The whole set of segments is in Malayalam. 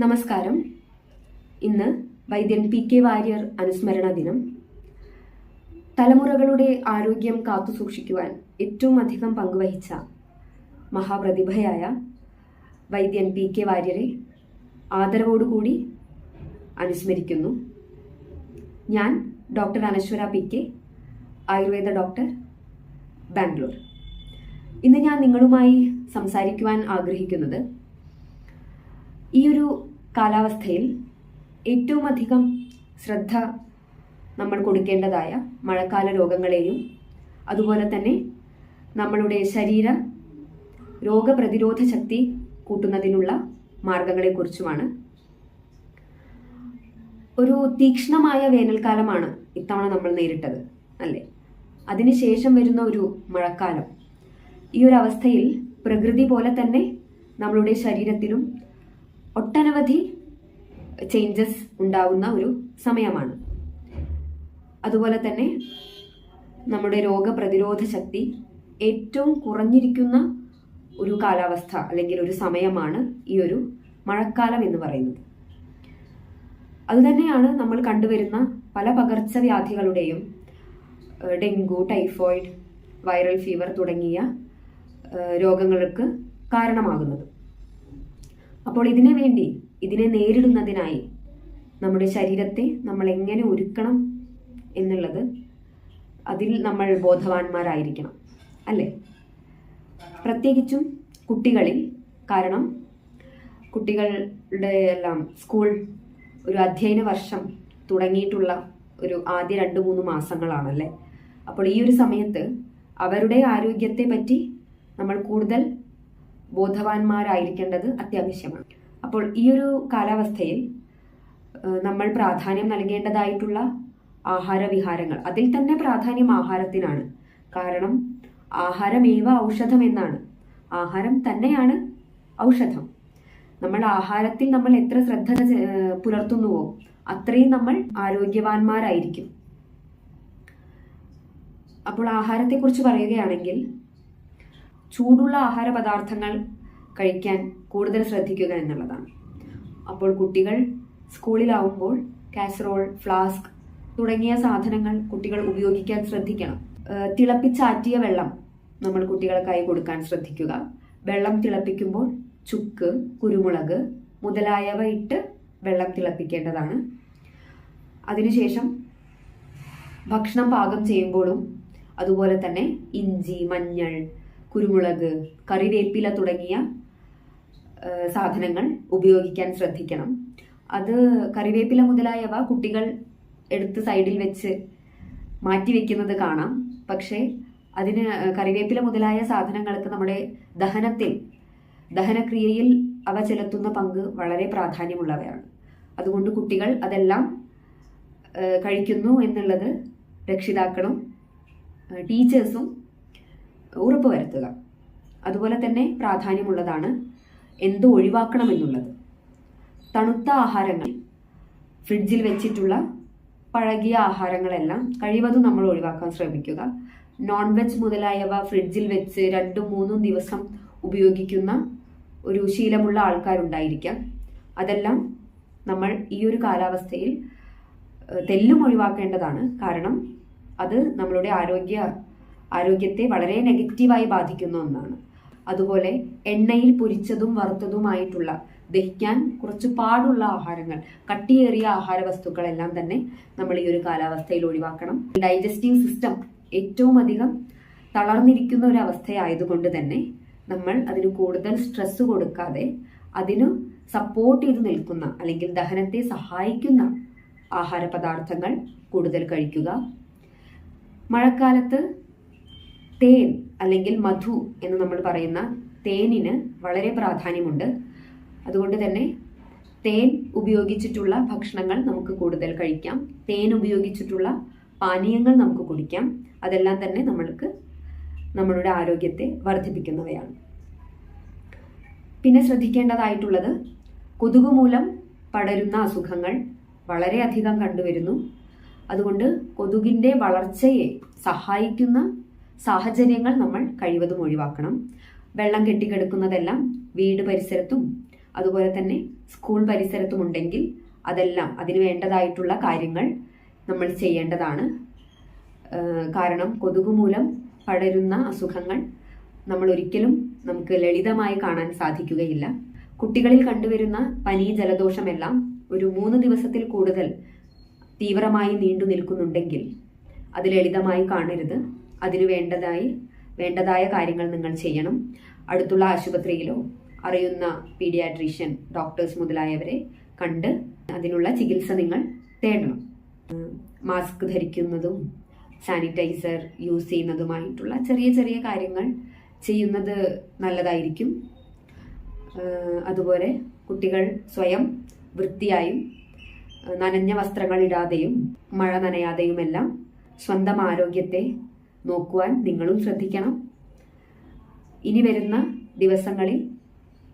നമസ്കാരം. ഇന്ന് വൈദ്യൻ പി കെ വാര്യർ അനുസ്മരണ ദിനം. തലമുറകളുടെ ആരോഗ്യം കാത്തുസൂക്ഷിക്കുവാൻ ഏറ്റവും അധികം പങ്കുവഹിച്ച മഹാപ്രതിഭയായ വൈദ്യൻ പി കെ വാര്യരെ ആദരവോടുകൂടി അനുസ്മരിക്കുന്നു. ഞാൻ doctor Anashwara P K Ayurveda doctor Bangalore. ഇന്ന് ഞാൻ നിങ്ങളുമായി സംസാരിക്കുവാൻ ആഗ്രഹിക്കുന്നത് ഈ ഒരു കാലാവസ്ഥയിൽ ഏറ്റവും അധികം ശ്രദ്ധ നമ്മൾ കൊടുക്കേണ്ടതായ മഴക്കാല രോഗങ്ങളെയും അതുപോലെ തന്നെ നമ്മളുടെ ശരീര രോഗപ്രതിരോധ ശക്തി കൂട്ടുന്നതിനുള്ള മാർഗങ്ങളെക്കുറിച്ചുമാണ്. ഒരു തീക്ഷ്ണമായ വേനൽക്കാലമാണ് ഇത്തവണ നമ്മൾ നേരിട്ടത് അല്ലേ? അതിനുശേഷം വരുന്ന ഒരു മഴക്കാലം. ഈ ഒരു അവസ്ഥയിൽ പ്രകൃതി പോലെ തന്നെ നമ്മളുടെ ശരീരത്തിലും ഒട്ടനവധി ചേഞ്ചസ് ഉണ്ടാവുന്ന ഒരു സമയമാണ്. അതുപോലെ തന്നെ നമ്മുടെ രോഗപ്രതിരോധ ശക്തി ഏറ്റവും കുറഞ്ഞിരിക്കുന്ന ഒരു കാലാവസ്ഥ അല്ലെങ്കിൽ ഒരു സമയമാണ് ഈ ഒരു മഴക്കാലം എന്ന് പറയുന്നത്. അതുതന്നെയാണ് നമ്മൾ കണ്ടുവരുന്ന പല പകർച്ചവ്യാധികളുടെയും ഡെങ്കു ടൈഫോയിഡ് വൈറൽ ഫീവർ തുടങ്ങിയ രോഗങ്ങൾക്ക് കാരണമാകുന്നത്. അപ്പോൾ ഇതിനു വേണ്ടി ഇതിനെ നേരിടുന്നതിനായി നമ്മുടെ ശരീരത്തെ നമ്മൾ എങ്ങനെ ഒരുക്കണം എന്നുള്ളത് അതിൽ നമ്മൾ ബോധവാന്മാരായിരിക്കണം അല്ലേ? പ്രത്യേകിച്ചും കുട്ടികളിൽ കാരണം കുട്ടികളുടെ എല്ലാം സ്കൂൾ ഒരു അധ്യയന വർഷം തുടങ്ങിയിട്ടുള്ള ഒരു ആദ്യ രണ്ട് മൂന്ന് മാസങ്ങളാണല്ലേ? അപ്പോൾ ഈ ഒരു സമയത്ത് അവരുടെ ആരോഗ്യത്തെ പറ്റി നമ്മൾ കൂടുതൽ ബോധവാന്മാരായിരിക്കേണ്ടത് അത്യാവശ്യമാണ്. അപ്പോൾ ഈ ഒരു കാലാവസ്ഥയിൽ നമ്മൾ പ്രാധാന്യം നൽകേണ്ടതായിട്ടുള്ള ആഹാരവിഹാരങ്ങൾ. അതിൽ തന്നെ പ്രാധാന്യം ആഹാരത്തിനാണ്. കാരണം ആഹാരമേവ ഔഷധം എന്നാണ് ആഹാരം തന്നെയാണ് ഔഷധം. നമ്മൾ ആഹാരത്തിൽ നമ്മൾ എത്ര ശ്രദ്ധ പുലർത്തുന്നുവോ അത്രയും നമ്മൾ ആരോഗ്യവാന്മാരായിരിക്കും. അപ്പോൾ ആഹാരത്തെക്കുറിച്ച് പറയുകയാണെങ്കിൽ ചൂടുള്ള ആഹാര പദാർത്ഥങ്ങൾ കഴിക്കാൻ കൂടുതൽ ശ്രദ്ധിക്കുക എന്നുള്ളതാണ്. അപ്പോൾ കുട്ടികൾ സ്കൂളിലാവുമ്പോൾ കാസറോൾ ഫ്ലാസ്ക് തുടങ്ങിയ സാധനങ്ങൾ കുട്ടികൾ ഉപയോഗിക്കാൻ ശ്രദ്ധിക്കണം. തിളപ്പിച്ചാറ്റിയ വെള്ളം നമ്മൾ കുട്ടികൾക്കായി കൊടുക്കാൻ ശ്രദ്ധിക്കുക. വെള്ളം തിളപ്പിക്കുമ്പോൾ ചുക്ക് കുരുമുളക് മുതലായവ ഇട്ട് വെള്ളം തിളപ്പിക്കേണ്ടതാണ്. അതിനുശേഷം ഭക്ഷണം പാകം ചെയ്യുമ്പോഴും അതുപോലെ തന്നെ ഇഞ്ചി മഞ്ഞൾ കുരുമുളക് കറിവേപ്പില തുടങ്ങിയ സാധനങ്ങൾ ഉപയോഗിക്കാൻ ശ്രദ്ധിക്കണം. അത് കറിവേപ്പില മുതലായവ കുട്ടികൾ എടുത്ത് സൈഡിൽ വെച്ച് മാറ്റി വെക്കുന്നത് കാണാം. പക്ഷേ അതിന് കറിവേപ്പില മുതലായ സാധനങ്ങൾക്ക് നമ്മുടെ ദഹനത്തിൽ ദഹനക്രിയയിൽ അവ ചെലുത്തുന്ന പങ്ക് വളരെ പ്രാധാന്യമുള്ളവയാണ്. അതുകൊണ്ട് കുട്ടികൾ അതെല്ലാം കഴിക്കുന്നു എന്നുള്ളത് രക്ഷിതാക്കളും ടീച്ചേഴ്സും ഉറപ്പുവരുത്തുക അതുപോലെ തന്നെ പ്രാധാന്യമുള്ളതാണ് എന്ത് ഒഴിവാക്കണം എന്നുള്ളത് തണുത്ത ആഹാരങ്ങൾ ഫ്രിഡ്ജിൽ വെച്ചിട്ടുള്ള പഴകിയ ആഹാരങ്ങളെല്ലാം കഴിവതും നമ്മൾ ഒഴിവാക്കാൻ ശ്രമിക്കുക. നോൺ വെജ് മുതലായവ ഫ്രിഡ്ജിൽ വെച്ച് രണ്ടും മൂന്നും ദിവസം ഉപയോഗിക്കുന്ന ഒരു ശീലമുള്ള ആൾക്കാരുണ്ടായിരിക്കാം. അതെല്ലാം നമ്മൾ ഈ ഒരു കാലാവസ്ഥയിൽ തെല്ലും ഒഴിവാക്കേണ്ടതാണ്. കാരണം അത് നമ്മളുടെ ആരോഗ്യ ആരോഗ്യത്തെ വളരെ നെഗറ്റീവായി ബാധിക്കുന്ന ഒന്നാണ്. അതുപോലെ എണ്ണയിൽ പൊരിച്ചതും വറുത്തതുമായിട്ടുള്ള ദഹിക്കാൻ കുറച്ച് പാടുള്ള ആഹാരങ്ങൾ കട്ടിയേറിയ ആഹാര വസ്തുക്കളെല്ലാം തന്നെ നമ്മൾ ഈ ഒരു കാലാവസ്ഥയിൽ ഒഴിവാക്കണം. ഡൈജസ്റ്റീവ് സിസ്റ്റം ഏറ്റവും അധികം തളർന്നിരിക്കുന്ന ഒരു അവസ്ഥയായതുകൊണ്ട് തന്നെ നമ്മൾ അതിന് കൂടുതൽ സ്ട്രെസ് കൊടുക്കാതെ അതിന് സപ്പോർട്ട് ചെയ്ത് നിൽക്കുന്ന അല്ലെങ്കിൽ ദഹനത്തെ സഹായിക്കുന്ന ആഹാര പദാർത്ഥങ്ങൾ കൂടുതൽ കഴിക്കുക. മഴക്കാലത്ത് തേൻ അല്ലെങ്കിൽ മധു എന്ന് നമ്മൾ പറയുന്ന തേനിന് വളരെ പ്രാധാന്യമുണ്ട്. അതുകൊണ്ട് തന്നെ തേൻ ഉപയോഗിച്ചിട്ടുള്ള ഭക്ഷണങ്ങൾ നമുക്ക് കൂടുതൽ കഴിക്കാം. തേൻ ഉപയോഗിച്ചിട്ടുള്ള പാനീയങ്ങൾ നമുക്ക് കുടിക്കാം. അതെല്ലാം തന്നെ നമ്മൾക്ക് നമ്മളുടെ ആരോഗ്യത്തെ വർദ്ധിപ്പിക്കുന്നവയാണ്. പിന്നെ ശ്രദ്ധിക്കേണ്ടതായിട്ടുള്ളത് കൊതുക് മൂലം പടരുന്ന അസുഖങ്ങൾ വളരെയധികം കണ്ടുവരുന്നു. അതുകൊണ്ട് കൊതുകിന്റെ വളർച്ചയെ സഹായിക്കുന്ന സാഹചര്യങ്ങൾ നമ്മൾ കഴിവതും ഒഴിവാക്കണം. വെള്ളം കെട്ടിക്കിടക്കുന്നതെല്ലാം വീട് പരിസരത്തും അതുപോലെ തന്നെ സ്കൂൾ പരിസരത്തും ഉണ്ടെങ്കിൽ അതെല്ലാം അതിന് വേണ്ടതായിട്ടുള്ള കാര്യങ്ങൾ നമ്മൾ ചെയ്യേണ്ടതാണ്. കാരണം കൊതുക് മൂലം പടരുന്ന അസുഖങ്ങൾ നമ്മൾ ഒരിക്കലും നമുക്ക് ലളിതമായി കാണാൻ സാധിക്കുകയില്ല. കുട്ടികളിൽ കണ്ടുവരുന്ന പനി ജലദോഷമെല്ലാം ഒരു മൂന്ന് ദിവസത്തിൽ കൂടുതൽ തീവ്രമായി നീണ്ടു നിൽക്കുന്നുണ്ടെങ്കിൽ അത് ലളിതമായി കാണരുത്. അതിനു വേണ്ടതായി വേണ്ടതായ കാര്യങ്ങൾ നിങ്ങൾ ചെയ്യണം. അടുത്തുള്ള ആശുപത്രിയിലോ അറിയുന്ന പീഡിയാട്രീഷ്യൻ ഡോക്ടേഴ്സ് മുതലായവരെ കണ്ട് അതിനുള്ള ചികിത്സ നിങ്ങൾ തേടണം. മാസ്ക് ധരിക്കുന്നതും സാനിറ്റൈസർ യൂസ് ചെയ്യുന്നതുമായിട്ടുള്ള ചെറിയ ചെറിയ കാര്യങ്ങൾ ചെയ്യുന്നത് നല്ലതായിരിക്കും. അതുപോലെ കുട്ടികൾ സ്വയം വൃത്തിയായും നനഞ്ഞ വസ്ത്രങ്ങൾ ഇടാതെയും മഴ നനയാതെയുമെല്ലാം സ്വന്തം ആരോഗ്യത്തെ നോക്കുവാൻ നിങ്ങളും ശ്രദ്ധിക്കണം. ഇനി വരുന്ന ദിവസങ്ങളിൽ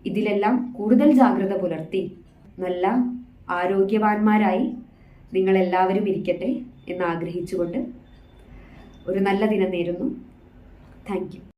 ഇതിലെല്ലാം കൂടുതൽ ജാഗ്രത പുലർത്തി നല്ല ആരോഗ്യവാന്മാരായി നിങ്ങളെല്ലാവരും ഇരിക്കട്ടെ എന്ന് ആഗ്രഹിച്ചുകൊണ്ട് ഒരു നല്ല ദിനം നേരുന്നു. താങ്ക്